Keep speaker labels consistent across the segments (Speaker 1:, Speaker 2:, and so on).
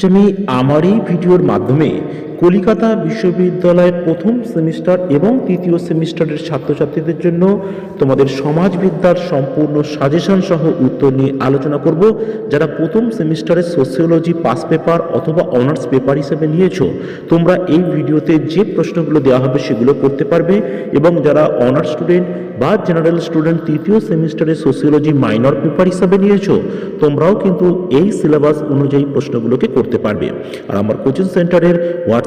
Speaker 1: আজ আমি আমার এই ভিডিওর মাধ্যমে কলিকাতা বিশ্ববিদ্যালয়ের প্রথম সেমিস্টার এবং তৃতীয় সেমিস্টারের ছাত্রছাত্রীদের জন্য তোমাদের সমাজবিদ্যার সম্পূর্ণ সাজেশন সহ উত্তর নিয়ে আলোচনা করব, যারা প্রথম সেমিস্টারে সোসিওলজি পাস পেপার অথবা অনার্স পেপার হিসেবে নিয়েছো। তোমরা এই ভিডিওতে যে প্রশ্নগুলো দেওয়া হবে সেগুলো করতে পারবে এবং যারা অনার্স স্টুডেন্ট বা জেনারেল স্টুডেন্ট তৃতীয় সেমিস্টারে সোসিওলজি মাইনর পেপার হিসাবে নিয়েছো, তোমরাও কিন্তু এই সিলেবাস অনুযায়ী প্রশ্নগুলোকে করতে পারবে। আর আমার কোচিং সেন্টারের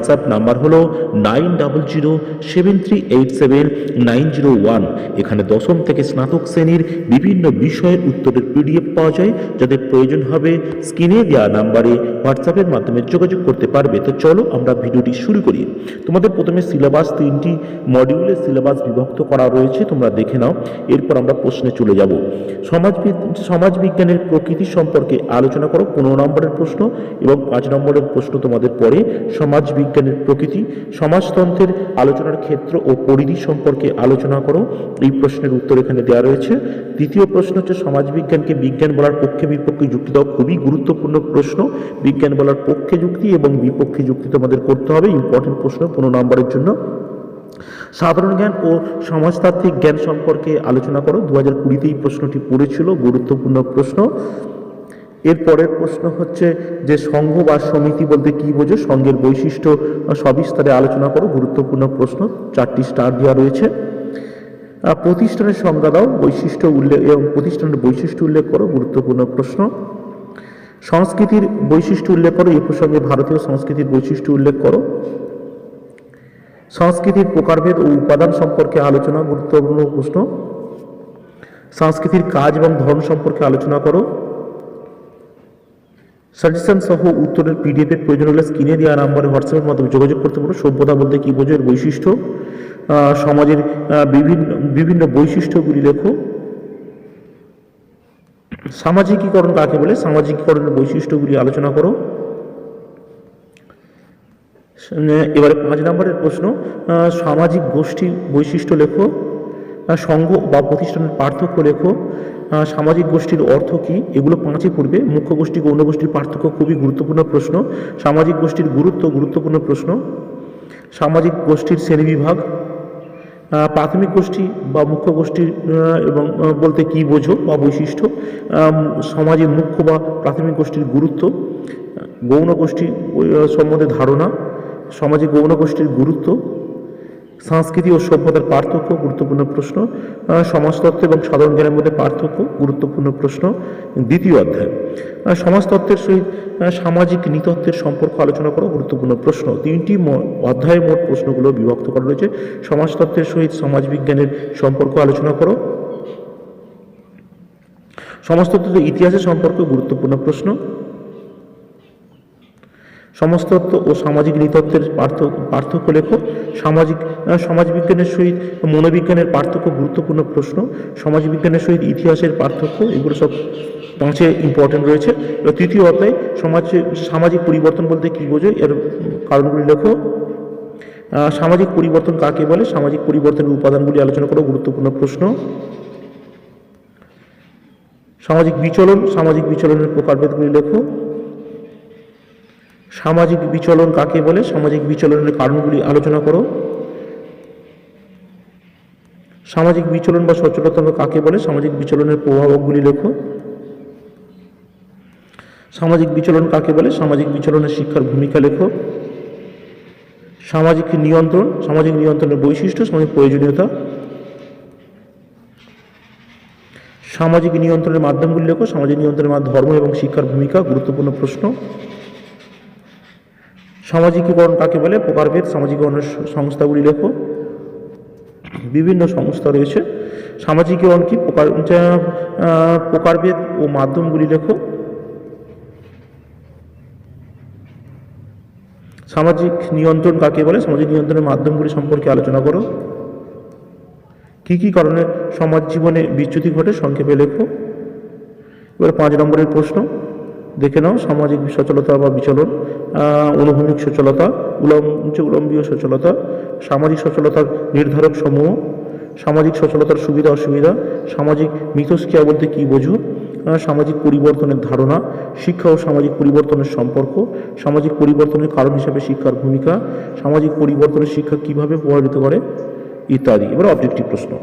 Speaker 1: হোয়াটসঅ্যাপ নাম্বার হলো nine double zero seven three eight seven nine zero one এখানে দশম থেকে স্নাতক শ্রেণির বিভিন্ন বিষয়ের উত্তরের পিডিএফ পাওয়া যায়, যাদের প্রয়োজন হবে স্ক্রিনে দেওয়া নাম্বারে হোয়াটসঅ্যাপের মাধ্যমে যোগাযোগ করতে পারবে। তো চলো আমরা ভিডিওটি শুরু করি। তোমাদের প্রথমে সিলেবাস তিনটি মডিউলের সিলেবাস বিভক্ত করা রয়েছে, তোমরা দেখে নাও। এরপর আমরা প্রশ্নে চলে যাব। সমাজ সমাজবিজ্ঞানের প্রকৃতি সম্পর্কে আলোচনা করো, পনেরো নম্বরের প্রশ্ন এবং পাঁচ নম্বরের প্রশ্ন তোমাদের পরে সমাজবিজ্ঞানের প্রকৃতি, সমাজতন্ত্রের আলোচনার ক্ষেত্র ও পরিধি সম্পর্কে আলোচনা করো। এই প্রশ্নের উত্তর এখানে দেওয়া রয়েছে। দ্বিতীয় প্রশ্ন হচ্ছে, সমাজবিজ্ঞানকে বিজ্ঞান বলার পক্ষে বিপক্ষে যুক্তি দাও। খুবই গুরুত্বপূর্ণ প্রশ্ন। বিজ্ঞান বলার পক্ষে যুক্তি এবং বিপক্ষে যুক্তি তোমাদের করতে হবে। ইম্পর্টেন্ট প্রশ্ন পনেরো নম্বরের জন্য। সাধারণ জ্ঞান ও সমাজতাত্ত্বিক জ্ঞান সম্পর্কে আলোচনা করো। দু হাজার কুড়িতে এই প্রশ্নটি পড়েছিল। গুরুত্বপূর্ণ প্রশ্ন। এর পরের প্রশ্ন হচ্ছে যে সংঘ বা সমিতি বলতে কি বোঝো? সংঘের বৈশিষ্ট্য সবিস্তারে আলোচনা করো, গুরুত্বপূর্ণ প্রশ্ন। চারটি স্টার দেওয়া রয়েছে। প্রতিষ্ঠানের সংজ্ঞা দাও, বৈশিষ্ট্য উল্লেখ এবং প্রতিষ্ঠানের বৈশিষ্ট্য উল্লেখ করো, গুরুত্বপূর্ণ প্রশ্ন। সংস্কৃতির বৈশিষ্ট্য উল্লেখ করো এই প্রসঙ্গে ভারতীয় সংস্কৃতির বৈশিষ্ট্য উল্লেখ করো। সংস্কৃতির প্রকারভেদ ও উপাদান সম্পর্কে আলোচনা, গুরুত্বপূর্ণ প্রশ্ন। সংস্কৃতির কাজ এবং ধর্ম সম্পর্কে আলোচনা করো। সাজেশন সহ উত্তরের পিডিএফ এর প্রয়োজন হলে স্ক্রিনে দেওয়া নাম্বারে হোয়াটসঅ্যাপের মাধ্যমে যোগাযোগ করতে পারো। সভ্যতা বলতে কি বোঝো বৈশিষ্ট্য সমাজের বিভিন্ন বিভিন্ন বৈশিষ্ট্যগুলি লেখো। সামাজিকীকরণ কাকে বলে? সামাজিকীকরণের বৈশিষ্ট্যগুলি আলোচনা করো। এবারে পাঁচ নম্বরের প্রশ্ন সামাজিক গোষ্ঠী বৈশিষ্ট্য লেখো। সংঘ বা প্রতিষ্ঠানের পার্থক্য লেখো। সামাজিক গোষ্ঠীর অর্থ কী? এগুলো পাঁচে পড়বে। মুখ্য গোষ্ঠী গৌণ গোষ্ঠীর পার্থক্য খুবই গুরুত্বপূর্ণ প্রশ্ন। সামাজিক গোষ্ঠীর গুরুত্ব গুরুত্বপূর্ণ প্রশ্ন। সামাজিক গোষ্ঠীর শ্রেণীবিভাগ। প্রাথমিক গোষ্ঠী বা মুখ্য গোষ্ঠীর এবং বলতে কি বোঝো বা বৈশিষ্ট্য। আম, সমাজের মুখ্য বা প্রাথমিক গোষ্ঠীর গুরুত্ব। গৌণ গোষ্ঠী সম্বন্ধে ধারণা। সমাজে গৌণ গোষ্ঠীর গুরুত্ব। সংস্কৃতি ও সভ্যতার পার্থক্য, গুরুত্বপূর্ণ প্রশ্ন। সমাজতত্ত্ব এবং সাধারণ জ্ঞানের মধ্যে পার্থক্য, গুরুত্বপূর্ণ প্রশ্ন। দ্বিতীয় অধ্যায়। সমাজতত্ত্বের সহিত সামাজিক নৃতত্ত্বের সম্পর্ক আলোচনা করো গুরুত্বপূর্ণ প্রশ্ন। তিনটি ম- অধ্যায়ে মোট প্রশ্নগুলো বিভক্ত করা রয়েছে। সমাজতত্ত্বের সহিত সমাজবিজ্ঞানের সম্পর্ক আলোচনা করো। সমাজতত্ত্বের ইতিহাসের সম্পর্কে গুরুত্বপূর্ণ প্রশ্ন। সমাজতত্ত্ব ও সামাজিক নৃতত্ত্বের পার্থক্য পার্থক্য লেখো। সামাজিক সমাজবিজ্ঞানের সহিত মনোবিজ্ঞানের পার্থক্য গুরুত্বপূর্ণ প্রশ্ন। সমাজবিজ্ঞানের সহিত ইতিহাসের পার্থক্য, এগুলো সব পাঁচে ইম্পর্টেন্ট রয়েছে। তৃতীয় অধ্যায়, সমাজ, সামাজিক পরিবর্তন বলতে কী বোঝো এর কারণগুলি লেখো। সামাজিক পরিবর্তন কাকে বলে? সামাজিক পরিবর্তনের উপাদানগুলি আলোচনা করো, গুরুত্বপূর্ণ প্রশ্ন। সামাজিক বিচলন, সামাজিক বিচলনের প্রকারভেদগুলি লেখো। সামাজিক বিচলন কাকে বলে? সামাজিক বিচলনের কারণগুলি আলোচনা করো। সামাজিক বিচলন বা সচেতনতা কাকে বলে? সামাজিক বিচলনের প্রভাবকগুলি লেখো। সামাজিক বিচলন কাকে বলে? সামাজিক বিচলনের শিক্ষার ভূমিকা লেখো। সামাজিক নিয়ন্ত্রণ, সামাজিক নিয়ন্ত্রণের বৈশিষ্ট্য, সামাজিক প্রয়োজনীয়তা। সামাজিক নিয়ন্ত্রণের মাধ্যমগুলি লেখো। সামাজিক নিয়ন্ত্রণের ধর্ম এবং শিক্ষার ভূমিকা, গুরুত্বপূর্ণ প্রশ্ন। সামাজিকীকরণ কাকে বলে প্রকারভেদ সামাজিকরণের স- সংস্থাগুলি লেখো। বিভিন্ন সংস্থা রয়েছে। সামাজিকীকরণ কি? প্রকার প্রকারভেদ ও মাধ্যমগুলি লেখো। সামাজিক নিয়ন্ত্রণ কাকে বলে? সামাজিক নিয়ন্ত্রণের মাধ্যমগুলি সম্পর্কে আলোচনা করো। কী কী কারণে সমাজ জীবনে বিচ্যুতি ঘটে সংক্ষেপে লেখো। এবার পাঁচ নম্বরের প্রশ্ন। দেখে নাও, সামাজিক সচলতা বা বিচলন অনুভূমিক সচলতা উলম্ব উলম্বীয় সচলতা, সামাজিক সচলতার নির্ধারক সমূহ, সামাজিক সচলতার সুবিধা, অসুবিধা, সামাজিক মিথস্ক্রিয়া বলতে কী বোঝো? সামাজিক পরিবর্তনের ধারণা, শিক্ষা ও সামাজিক পরিবর্তনের সম্পর্ক, সামাজিক পরিবর্তনের কারণ হিসাবে শিক্ষার ভূমিকা, সামাজিক পরিবর্তনের শিক্ষা কীভাবে প্রভাবিত করে, ইত্যাদি। এবার অবজেক্টিভ প্রশ্ন।